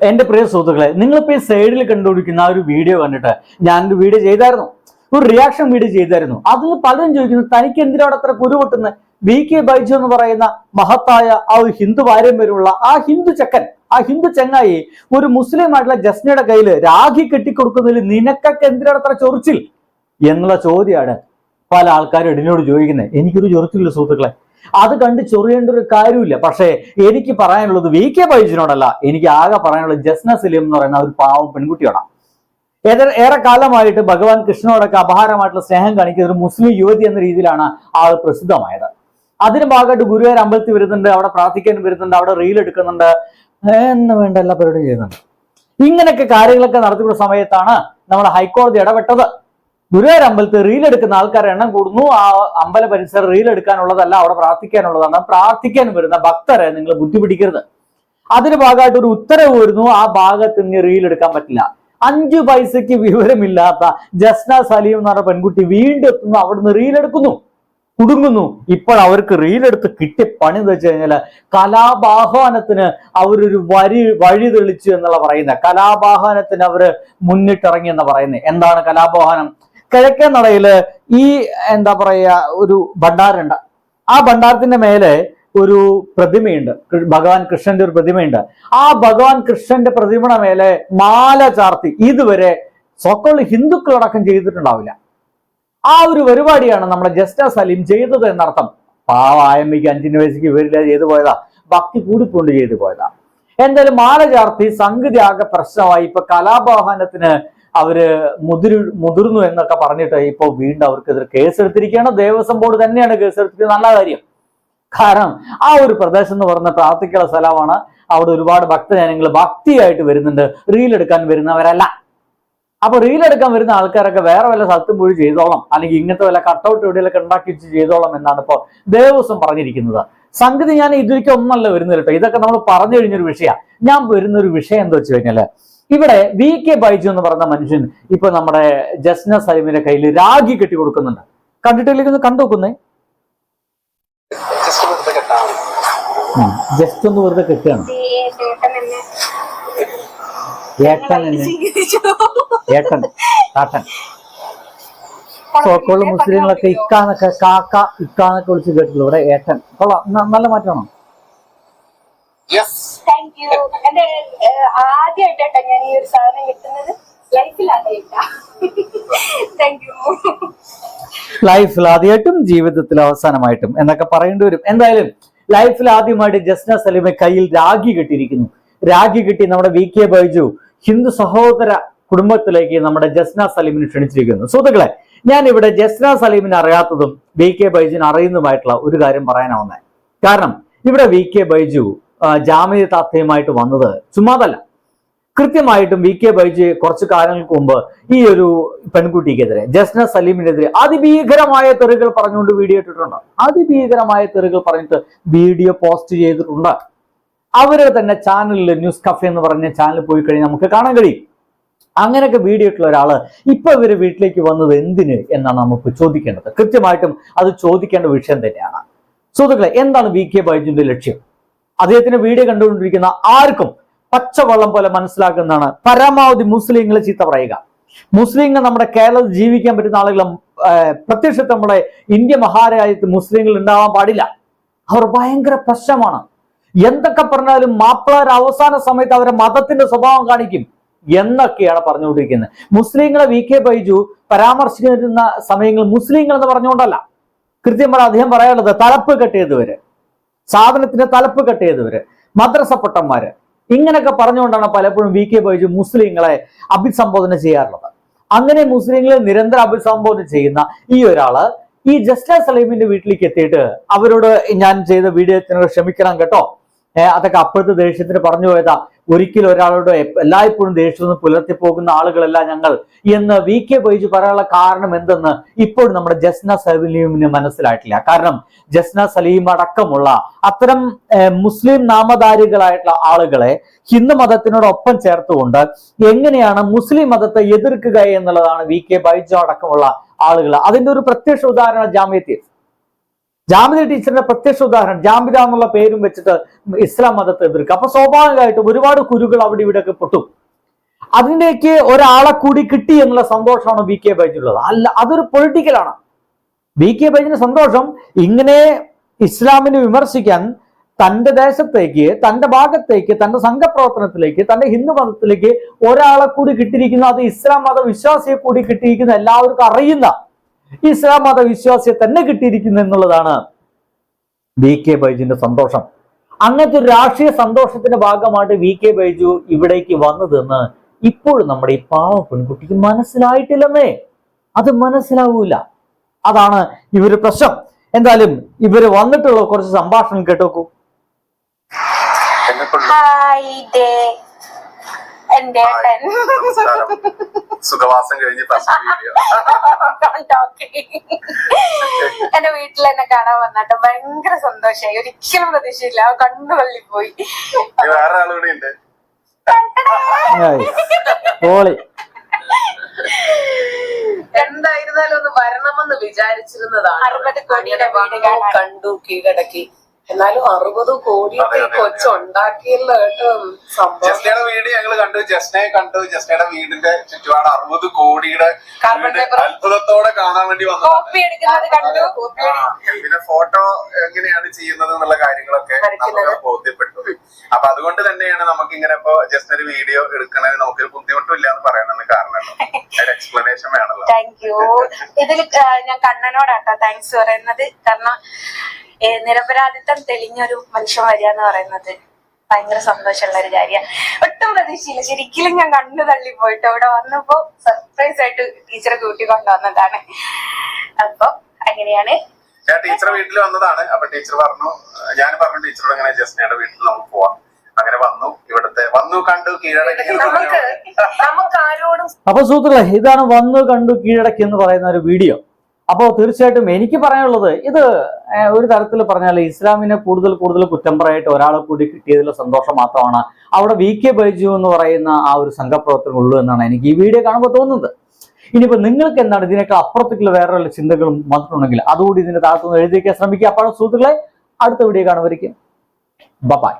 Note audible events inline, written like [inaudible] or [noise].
എന്റെ പ്രിയ സുഹൃത്തുക്കളെ നിങ്ങളിപ്പോ ഈ സൈഡിൽ കണ്ടുപിടിക്കുന്ന ആ ഒരു വീഡിയോ കണ്ടിട്ട് ഞാൻ ഞാനൊരു വീഡിയോ ചെയ്തായിരുന്നു. ഒരു റിയാക്ഷൻ വീഡിയോ ചെയ്തായിരുന്നു. അതിൽ പലരും ചോദിക്കുന്നു തനിക്ക് എന്തിനോട് അത്ര കുരു പൊട്ടുന്നത്? വി കെ ബൈജു എന്ന് പറയുന്ന മഹത്തായ ആ ഒരു ഹിന്ദു പാരമ്പര്യമുള്ള ആ ഹിന്ദു ചെക്കൻ ആ ഹിന്ദു ചെങ്ങായി ഒരു മുസ്ലിം ആയിട്ടുള്ള ജസ്നയുടെ കയ്യിൽ രാഖി കെട്ടിക്കൊടുക്കുന്നതിൽ നിനക്കൊക്കെ എന്തിനോട് അത്ര ചൊറിച്ചിൽ? എന്നുള്ള ചോദ്യമാണ് പല ആൾക്കാരും എടിനോട് ചോദിക്കുന്നത്. എനിക്കൊരു ചൊറിച്ചില്ല സുഹൃത്തുക്കളെ. അത് കണ്ട് ചൊറിയേണ്ട ഒരു കാര്യമില്ല. പക്ഷേ എനിക്ക് പറയാനുള്ളത് വി കെ ബൈജിനോടല്ല എനിക്ക് ആകെ പറയാനുള്ളത് ജസ്ന സലീം എന്ന് പറയുന്ന ഒരു പാവം പെൺകുട്ടിയോടാണ് ഏറെ ഏറെ കാലമായിട്ട് ഭഗവാൻ കൃഷ്ണനോടൊക്കെ അപഹാരമായിട്ടുള്ള സ്നേഹം കാണിക്കുന്ന ഒരു മുസ്ലിം യുവതി എന്ന രീതിയിലാണ് ആൾ പ്രസിദ്ധമായത്. അതിന് ഭാഗമായിട്ട് ഗുരുവായൂർ അമ്പലത്തിൽ വരുന്നുണ്ട് അവിടെ പ്രാർത്ഥിക്കാൻ വരുന്നുണ്ട് അവിടെ റീൽ എടുക്കുന്നുണ്ട്. എന്ന് വേണ്ട എല്ലാ പരിപാടിയും ചെയ്യുന്നുണ്ട്. ഇങ്ങനെയൊക്കെ കാര്യങ്ങളൊക്കെ നടത്തിയുള്ള സമയത്താണ് നമ്മുടെ ഹൈക്കോടതി ഇടപെട്ടത്. ഗുരുവായൂർ അമ്പലത്തിൽ റീൽ എടുക്കുന്ന ആൾക്കാരുടെ എണ്ണം കൂടുന്നു. ആ അമ്പല പരിസരം റീൽ എടുക്കാനുള്ളതല്ല അവിടെ പ്രാർത്ഥിക്കാനുള്ളതാണ്. പ്രാർത്ഥിക്കാൻ വരുന്ന ഭക്തരെ നിങ്ങൾ ബുദ്ധിപിടിക്കരുത് അതിന് ഭാഗമായിട്ട് ഒരു ഉത്തരവ് വരുന്നു. ആ ഭാഗത്ത് ഇനി റീൽ എടുക്കാൻ പറ്റില്ല. അഞ്ചു പൈസയ്ക്ക് വിവരമില്ലാത്ത ജസ്ന സലീം എന്ന് പറഞ്ഞ പെൺകുട്ടി വീണ്ടും എത്തുന്നു. അവിടുന്ന് റീൽ എടുക്കുന്നു. കുടുങ്ങുന്നു. ഇപ്പോൾ അവർക്ക് റീലെടുത്ത് കിട്ടിയ പണി എന്ന് വെച്ച് കഴിഞ്ഞാൽ കലാപാഹ്വാനത്തിന് അവരൊരു വരി വഴി തെളിച്ചു എന്നുള്ള പറയുന്നത് കലാപാഹ്വാനത്തിന് അവർ മുന്നിട്ടിറങ്ങി എന്ന് പറയുന്നത് എന്താണ് കലാപാഹ്വാനം കിഴക്കേ നടയിൽ ഈ എന്താ പറയുക ഒരു ഭണ്ഡാരുണ്ട് ആ ഭണ്ഡാരത്തിന്റെ മേലെ ഒരു പ്രതിമയുണ്ട്. ഭഗവാൻ കൃഷ്ണന്റെ ഒരു പ്രതിമയുണ്ട്. ആ ഭഗവാൻ കൃഷ്ണന്റെ പ്രതിമയുടെ മേലെ മാല ചാർത്തി ഇതുവരെ സ്വക്കോൾ ഹിന്ദുക്കളടക്കം ചെയ്തിട്ടുണ്ടാവില്ല. ആ ഒരു പരിപാടിയാണ് നമ്മുടെ ജസ്റ്റ സലീം ചെയ്തത് എന്നർത്ഥം. പാവായമ്മയ്ക്ക് അഞ്ചിന് വയസ്സിക്ക് ഇവരില്ല ചെയ്തു പോയതാ. ഭക്തി കൂടിക്കൊണ്ട് ചെയ്തു പോയതാ. എന്തായാലും മാല ചാർത്തി സംഗതി ആകെ പ്രശ്നമായി. ഇപ്പൊ കലാപാഹനത്തിന് അവർ മുതിരു മുതിർന്നു എന്നൊക്കെ പറഞ്ഞിട്ട് ഇപ്പൊ വീണ്ടും അവർക്കെതിരെ കേസെടുത്തിരിക്കുകയാണ്. ദേവസ്വം ബോർഡ് തന്നെയാണ് കേസെടുത്തിരിക്കുന്നത്. നല്ല കാര്യം. കാരണം ആ ഒരു പ്രദേശം എന്ന് പറഞ്ഞ പ്രാർത്ഥിക്കുള്ള സ്ഥലമാണ്. അവിടെ ഒരുപാട് ഭക്തജനങ്ങൾ ഭക്തിയായിട്ട് വരുന്നുണ്ട്. റീൽ എടുക്കാൻ വരുന്നവരല്ല. അപ്പൊ റീൽ എടുക്കാൻ വരുന്ന ആൾക്കാരൊക്കെ വേറെ വല്ല സ്ഥലത്തും പോയി ചെയ്തോളാം. അല്ലെങ്കിൽ ഇങ്ങനത്തെ വല്ല കട്ടൗട്ട് എവിടെയൊക്കെ ഉണ്ടാക്കി ചെയ്തോളാം എന്നാണ് ഇപ്പോൾ ദേവസ്വം പറഞ്ഞിരിക്കുന്നത്. സംഗതി ഞാൻ ഇതിലേക്ക് ഒന്നല്ല വരുന്നത് കേട്ടോ. ഇതൊക്കെ നമ്മൾ പറഞ്ഞു കഴിഞ്ഞൊരു വിഷയ ഞാൻ വരുന്നൊരു വിഷയം എന്താ വെച്ച് കഴിഞ്ഞാൽ ഇവിടെ വി കെ ബൈജു എന്ന് പറയുന്ന മനുഷ്യൻ ഇപ്പൊ നമ്മുടെ ജസ്ന സൈമിന്റെ കയ്യിൽ രാഗി കെട്ടി കൊടുക്കുന്നുണ്ട്. കണ്ടിട്ടില്ലെങ്കിൽ ഒന്ന് കണ്ടു നോക്കുന്നേ. ജസ്റ്റ് വെറുതെ കെട്ടാ ജസ്റ്റ് ഒന്ന് വെറുതെ കെട്ടിയാണ് ഏട്ടൻ ഏട്ടൻ കാട്ടൻ സോക്കോൾ മുസ്ലിങ്ങളൊക്കെ ഇക്കാന്നൊക്കെ കാക്ക ഇക്കാന്നൊക്കെ വിളിച്ച് കേട്ടിട്ടുള്ളൂ. ഇവിടെ ഏട്ടൻ. കൊള്ളാം. നല്ല മാറ്റമാണോ? യെസ് താങ്ക് യു എന്റെ ആദ്യമായിട്ടാ ഞാൻ ഈ ഒരു സാധനം കിട്ടുന്നത്. ലൈഫിൽ ആദ്യമായിട്ടാ ജീവിതത്തിൽ അവസാനമായിട്ടും എന്നൊക്കെ പറയേണ്ടി വരും. എന്തായാലും ലൈഫിൽ ആദ്യമായിട്ട് ജസ്ന സലീമെ കയ്യിൽ രാഖി കിട്ടിയിരിക്കുന്നു. രാഖി കിട്ടി നമ്മുടെ വി കെ ബൈജു ഹിന്ദു സഹോദര കുടുംബത്തിലേക്ക് നമ്മുടെ ജസ്ന സലീമിന് ക്ഷണിച്ചിരിക്കുന്നു. സുഹൃത്തുക്കളെ ഞാൻ ഇവിടെ ജസ്ന സലീമിനെ അറിയാത്തതും വി കെ ബൈജുവിനെ അറിയുന്നതുമായിട്ടുള്ള ഒരു കാര്യം പറയാനാവുന്നത് കാരണം ഇവിടെ വി കെ ബൈജു ജാമ്യ താത്തയുമായിട്ട് വന്നത് ചുമ്മാതല്ല. കൃത്യമായിട്ടും വി കെ ബൈജി കുറച്ചു കാലങ്ങൾക്ക് മുമ്പ് ഈ ഒരു പെൺകുട്ടിക്കെതിരെ ജസ്ന സലീമിനെതിരെ അതിഭീകരമായ തെറികൾ പറഞ്ഞുകൊണ്ട് വീഡിയോ ഇട്ടിട്ടുണ്ട്. അതിഭീകരമായ തെറികൾ പറഞ്ഞിട്ട് വീഡിയോ പോസ്റ്റ് ചെയ്തിട്ടുണ്ട്. അവരുടെ തന്നെ ചാനലിൽ ന്യൂസ് കഫേ എന്ന് പറഞ്ഞ ചാനൽ പോയി കഴിഞ്ഞാൽ നമുക്ക് കാണാൻ കഴിയും. അങ്ങനെയൊക്കെ വീഡിയോ ഇട്ടുള്ള ഒരാൾ ഇപ്പൊ ഇവർ വീട്ടിലേക്ക് വന്നത് എന്തിന് എന്നാണ് നമുക്ക് ചോദിക്കേണ്ടത്. കൃത്യമായിട്ടും അത് ചോദിക്കേണ്ട വിഷയം തന്നെയാണ്. സുഹൃത്തുക്കളെ എന്താണ് വി കെ ബൈജുവിന്റെ ലക്ഷ്യം? അദ്ദേഹത്തിന്റെ വീഡിയോ കണ്ടുകൊണ്ടിരിക്കുന്ന ആർക്കും പച്ചവെള്ളം പോലെ മനസ്സിലാക്കുന്നതാണ്. പരമാവധി മുസ്ലിങ്ങളെ ചീത്ത പറയുക. മുസ്ലിങ്ങൾ നമ്മുടെ കേരളത്തിൽ ജീവിക്കാൻ പറ്റുന്ന ആളുകളും പ്രത്യക്ഷത്തിൽ നമ്മുടെ ഇന്ത്യ മഹാരാജ്യത്ത് മുസ്ലിങ്ങൾ ഉണ്ടാവാൻ പാടില്ല. അവർ ഭയങ്കര പ്രശ്നമാണ്. എന്തൊക്കെ പറഞ്ഞാലും മാപ്പിളാർ അവസാന സമയത്ത് അവരെ മതത്തിന്റെ സ്വഭാവം കാണിക്കും എന്നൊക്കെയാണ് പറഞ്ഞുകൊണ്ടിരിക്കുന്നത്. മുസ്ലിങ്ങളെ വി കെ ബൈജു പരാമർശിക്കുന്ന സമയങ്ങൾ മുസ്ലിങ്ങൾ എന്ന് പറഞ്ഞുകൊണ്ടല്ല. കൃത്യം പറഞ്ഞാൽ അദ്ദേഹം പറയാനുള്ളത് തലപ്പ് കെട്ടിയതുവരെ സാധനത്തിന്റെ തലപ്പ് കെട്ടിയതുവരെ മദ്രസ പൊട്ടന്മാര്. ഇങ്ങനെയൊക്കെ പറഞ്ഞുകൊണ്ടാണ് പലപ്പോഴും വി കെ ബൈജു മുസ്ലിങ്ങളെ അഭിസംബോധന ചെയ്യാറുള്ളത്. അങ്ങനെ മുസ്ലിങ്ങളെ നിരന്തരം അഭിസംബോധന ചെയ്യുന്ന ഈ ഒരാൾ ഈ ജസ്ല സലീമിന്റെ വീട്ടിലേക്ക് എത്തിയിട്ട് അവരോട് ഞാൻ ചെയ്ത വീഡിയോത്തിനോട് ക്ഷമിക്കണം കേട്ടോ. അതൊക്കെ അപ്പോഴത്തെ ദേഷ്യത്തിന് പറഞ്ഞു പോയതാ. ഒരിക്കലും ഒരാളോട് എല്ലായ്പ്പോഴും ദേഷ്യമൊന്നും പുലർത്തി പോകുന്ന ആളുകളല്ല ഞങ്ങൾ. എന്ന് വി കെ ബൈജു പറയാനുള്ള കാരണം എന്തെന്ന് ഇപ്പോഴും നമ്മുടെ ജസ്ന സലീമിന് മനസ്സിലായിട്ടില്ല. കാരണം ജസ്ന സലീം അടക്കമുള്ള അത്തരം മുസ്ലിം നാമധാരികളായിട്ടുള്ള ആളുകളെ ഹിന്ദു മതത്തിനോടൊപ്പം ചേർത്തുകൊണ്ട് എങ്ങനെയാണ് മുസ്ലിം മതത്തെ എതിർക്കുക എന്നുള്ളതാണ് വി കെ ബൈജു അടക്കമുള്ള ആളുകൾ. അതിന്റെ ഒരു പ്രത്യക്ഷ ഉദാഹരണ ജാമ്യത്തിൽ. ജാമിദ ടീച്ചറിന്റെ പ്രത്യക്ഷ ഉദാഹരണം ജാമിദ എന്നുള്ള പേരും വെച്ചിട്ട് ഇസ്ലാം മതത്തെ എതിർക്കുക അപ്പൊ സ്വാഭാവികമായിട്ടും ഒരുപാട് കുരുകൾ അവിടെ ഇവിടെയൊക്കെ പൊട്ടും. അതിനേക്ക് ഒരാളെ കൂടി കിട്ടി എന്നുള്ള സന്തോഷമാണ് ബി കെ ബൈജുള്ളത്. അല്ല അതൊരു പൊളിറ്റിക്കലാണ് ബി കെ ബൈജിന് സന്തോഷം ഇങ്ങനെ ഇസ്ലാമിനെ വിമർശിക്കാൻ തന്റെ ദേശത്തേക്ക് തന്റെ ഭാഗത്തേക്ക് തന്റെ സംഘപ്രവർത്തനത്തിലേക്ക് തന്റെ ഹിന്ദു മതത്തിലേക്ക് ഒരാളെ കൂടി കിട്ടിയിരിക്കുന്ന അത് ഇസ്ലാം മത വിശ്വാസിയെ കൂടി കിട്ടിയിരിക്കുന്ന എല്ലാവർക്കും അറിയുന്ന ഇസ്ലാം മത വിശ്വാസിയെ തന്നെ കിട്ടിയിരിക്കുന്നു എന്നുള്ളതാണ് വി കെ ബൈജുവിന്റെ സന്തോഷം. അങ്ങനത്തെ ഒരു രാഷ്ട്രീയ സന്തോഷത്തിന്റെ ഭാഗമായിട്ട് വി കെ ബൈജു ഇവിടേക്ക് വന്നതെന്ന് ഇപ്പോഴും നമ്മുടെ ഈ പാവ പെൺകുട്ടിക്ക് മനസ്സിലായിട്ടില്ലെന്നേ. അത് മനസ്സിലാവൂല. അതാണ് ഇവർ പ്രശ്നം. എന്തായാലും ഇവർ വന്നിട്ടുള്ള കുറച്ച് സംഭാഷണം കേട്ടോക്കൂ. എന്റെ സുഖവാസം കഴിഞ്ഞ് [laughs] എന്റെ വീട്ടിൽ എന്നെ കാണാൻ വന്നിട്ട്. ഭയങ്കര സന്തോഷായി. ഒരിക്കലും പ്രതീക്ഷയില്ല കണ്ണു തള്ളിപ്പോയി വേറെ ആളുകൂടി ഉണ്ട്. എന്തായിരുന്നാലും ഒന്ന് വരണമെന്ന് വിചാരിച്ചിരുന്നതാണ്. അറുപത് കോടിയുടെ വീട്. കണ്ടു കീഴടക്കി. എന്നാലും അറുപത് കോടിയൊക്കെ അതെ, കൊച്ചുണ്ടാക്കിയല്ലോ കേട്ടോ ജസ്നയുടെ വീട് ഞങ്ങൾ കണ്ടു. ജസ്നയെ കണ്ടു. ജസ്നയുടെ വീടിന്റെ ചുറ്റുപാട് അറുപത് കോടിയുടെ. അത്ഭുതത്തോടെ കാണാൻ വേണ്ടി വന്നു പിന്നെ ഫോട്ടോ എങ്ങനെയാണ് ചെയ്യുന്നത് എന്നുള്ള കാര്യങ്ങളൊക്കെ. നമുക്ക് ബോധ്യപ്പെട്ടു. അപ്പൊ അതുകൊണ്ട് തന്നെയാണ് നമുക്ക് ഇങ്ങനെ ഇപ്പൊ ജസ്റ്റ് ഒരു വീഡിയോ എടുക്കണതിന് നമുക്കൊരു ബുദ്ധിമുട്ടില്ല എന്ന് പറയാനാണ് കാരണം ഒരു എക്സ്പ്ലനേഷൻ വേണമല്ലോ താങ്ക് യു ഇതിൽ ഞാൻ കണ്ണനോടാട്ടോ താങ്ക്സ് പറയുന്നത്. കാരണം നിരപരാധിത്വം തെളിഞ്ഞൊരു മനുഷ്യൻ വരിക എന്ന് പറയുന്നത് ഭയങ്കര സന്തോഷമുള്ള ഒരു കാര്യമാണ്. ഒട്ടും പ്രതീക്ഷയില്ല. ശരിക്കും ഞാൻ കണ്ണു തള്ളി പോയിട്ട് അവിടെ വന്നപ്പോ സർപ്രൈസ് ആയിട്ട് ടീച്ചറെ കൂട്ടി കൊണ്ടുവന്നതാണ്. അപ്പൊ അങ്ങനെയാണ്. ഞാൻ ടീച്ചറെ വീട്ടിൽ വന്നതാണ്. അപ്പൊ ടീച്ചർ പറഞ്ഞു ഞാൻ പറഞ്ഞു ടീച്ചറോട് ജസ്റ്റ് ജസ്നയുടെ വീട്ടിൽ നമുക്ക് പോവാം. അങ്ങനെ വന്നു. ഇവിടുത്തെ വന്നു കണ്ടു കീഴടക്കി അപ്പൊ സുഹൃത്തുക്കളെ ഇതാണ് വന്നു കണ്ടു കീഴടക്കി എന്ന് പറയുന്ന ഒരു വീഡിയോ. അപ്പോൾ തീർച്ചയായിട്ടും എനിക്ക് പറയാനുള്ളത് ഇത് ഒരു തരത്തിൽ പറഞ്ഞാൽ ഇസ്ലാമിനെ കൂടുതൽ കൂടുതൽ കുറ്റം പറയിട്ട് ഒരാളെ കൂടി കിട്ടിയതിലെ സന്തോഷം മാത്രമാണ് അവിടെ വി കെ ബൈജു എന്ന് പറയുന്ന ആ ഒരു സംഘപ്രവർത്തനം ഉള്ളൂ എന്നാണ് എനിക്ക് ഈ വീഡിയോ കാണുമ്പോൾ തോന്നുന്നത്. ഇനിയിപ്പോൾ നിങ്ങൾക്ക് എന്താണ് ഇതിനേക്കാൾ അപ്പുറത്തേക്കുള്ള വേറെ വല്ല ചിന്തകളും വന്നിട്ടുണ്ടെങ്കിൽ അതുകൂടി ഇതിന്റെ താഴത്തുനിന്ന് എഴുതിക്കാൻ ശ്രമിക്കുക. അപ്പോഴും സുഹൃത്തുക്കളെ അടുത്ത വീഡിയോ കാണുമായിരിക്കും ബൈ